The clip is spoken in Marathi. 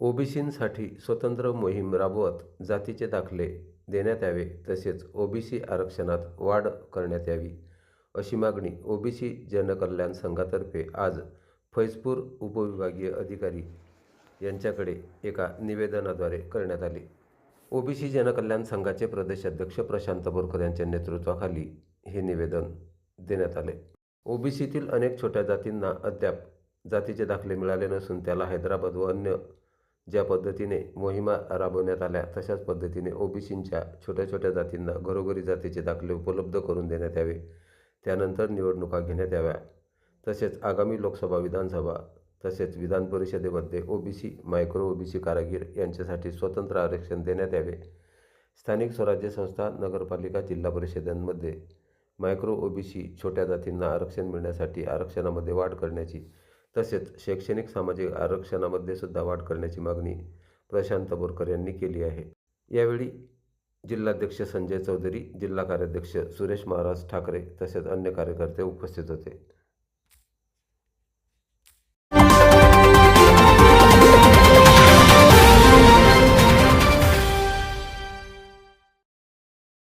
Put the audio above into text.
ओबीसींसाठी स्वतंत्र मोहीम राबवत जातीचे दाखले देण्यात यावे तसेच ओबीसी आरक्षणात वाढ करण्यात यावी अशी मागणी ओबीसी जनकल्याण संघातर्फे आज फैजपूर उपविभागीय अधिकारी यांच्याकडे एका निवेदनाद्वारे करण्यात आली. ओबीसी जनकल्याण संघाचे प्रदेशाध्यक्ष प्रशांत बोरकर यांच्या नेतृत्वाखाली हे निवेदन देण्यात आले. ओबीसीतील अनेक छोट्या जातींना अद्याप जातीचे दाखले मिळाले नसून त्याला हैदराबाद व अन्य ज्या पद्धतीने मोहिमा राबवण्यात आल्या तशाच पद्धतीने ओबीसींच्या छोट्या छोट्या जातींना घरोघरी जातीचे दाखले उपलब्ध करून देण्यात यावे. त्यानंतर निवडणुका घेण्यात याव्या. तसेच आगामी लोकसभा विधानसभा तसेच विधान परिषदेमध्ये ओबीसी मायक्रो ओबीसी कारागीर यांच्यासाठी स्वतंत्र आरक्षण देण्यात यावे. स्थानिक स्वराज्य संस्था नगरपालिका जिल्हा परिषदांमध्ये मायक्रो ओबीसी छोट्या जातींना आरक्षण मिळण्यासाठी आरक्षणामध्ये वाढ करण्याची तसेच शैक्षणिक सामाजिक आरक्षणामध्ये सुद्धा वाढ करण्याची मागणी प्रशांत बोरकर यांनी केली आहे. यावेळी जिल्हाध्यक्ष संजय चौधरी जिल्हा कार्याध्यक्ष सुरेश महाराज ठाकरे तसेच अन्य कार्यकर्ते उपस्थित होते.